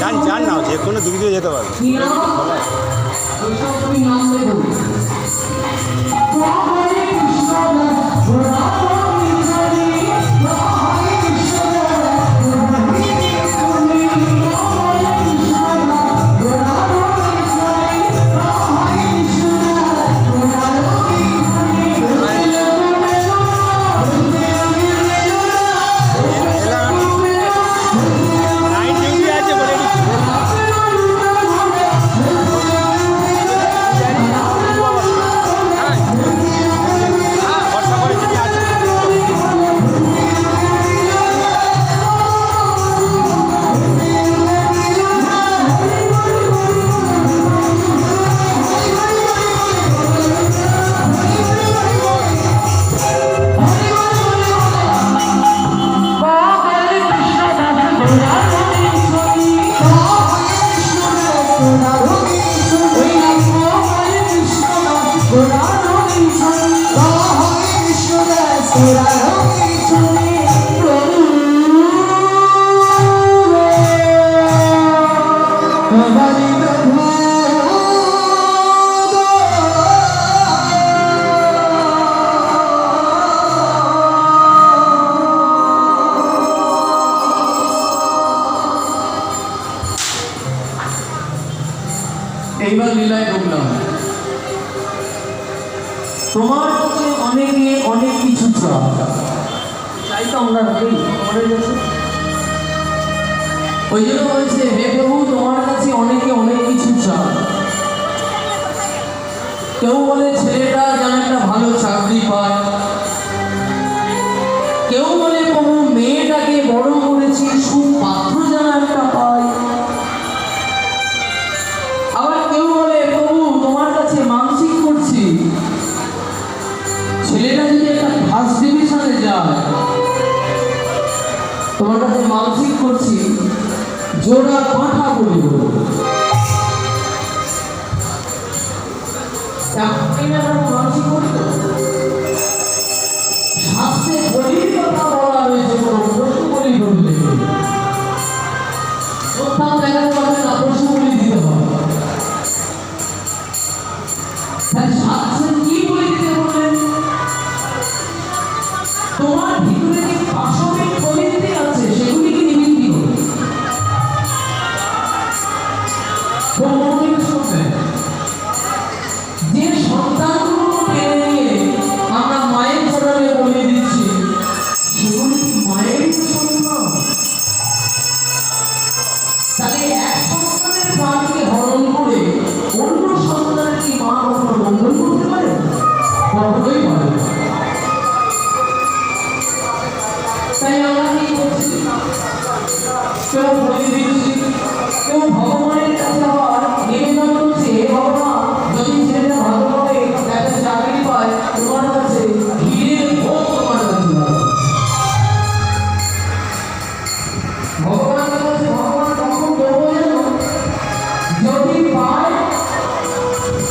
যান যান না যে কোনো দিক দিয়ে যেতে পারবে। Thank you. কাছে অনেকে অনেক কিছু চাই তো আমরা ওই জন্য বলছে, হে প্রভু, তোমার কাছে অনেকে অনেক কিছু চাও কেউ বলে, ছেলেটা যেন একটা ভালো চাকরি পায়। কেউ বলে, প্রভু, মেয়েটাকে বড় করেছি, সুপাত্র যায় তোমার কাছে মানসিক করছি। জোড়া পাঠা না আমরা মানসিক করি শাস্ত্রে বলির না দিতে হবে। তাই শাস্ত্রে কি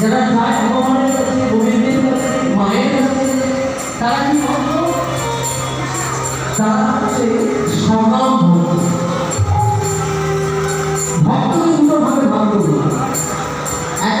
যারা যায় ভগবানের কাছে গোবিন্দের কাছে মায়ের কাছে ভক্ত। ভক্ত ভক্ত দুটো ভাবে এক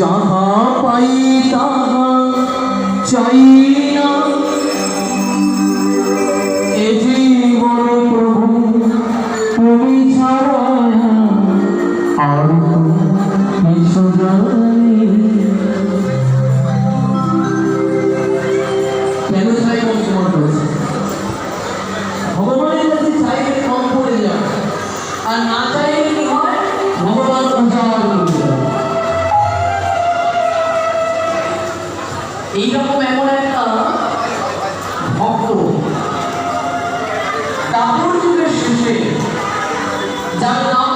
যাহা পাই তাহা চাই না। এ জীবন প্রভু, তুমি ছাড়া আর কিছু জানি কেন চাই ভগবানের কাছে চাইলে কম পড়ে যায়। আর না চাইলে কি হয়? ভগবান উজাড় এইরকম এমন একটা ভক্ত দাপর যুগের শেষে যার নাম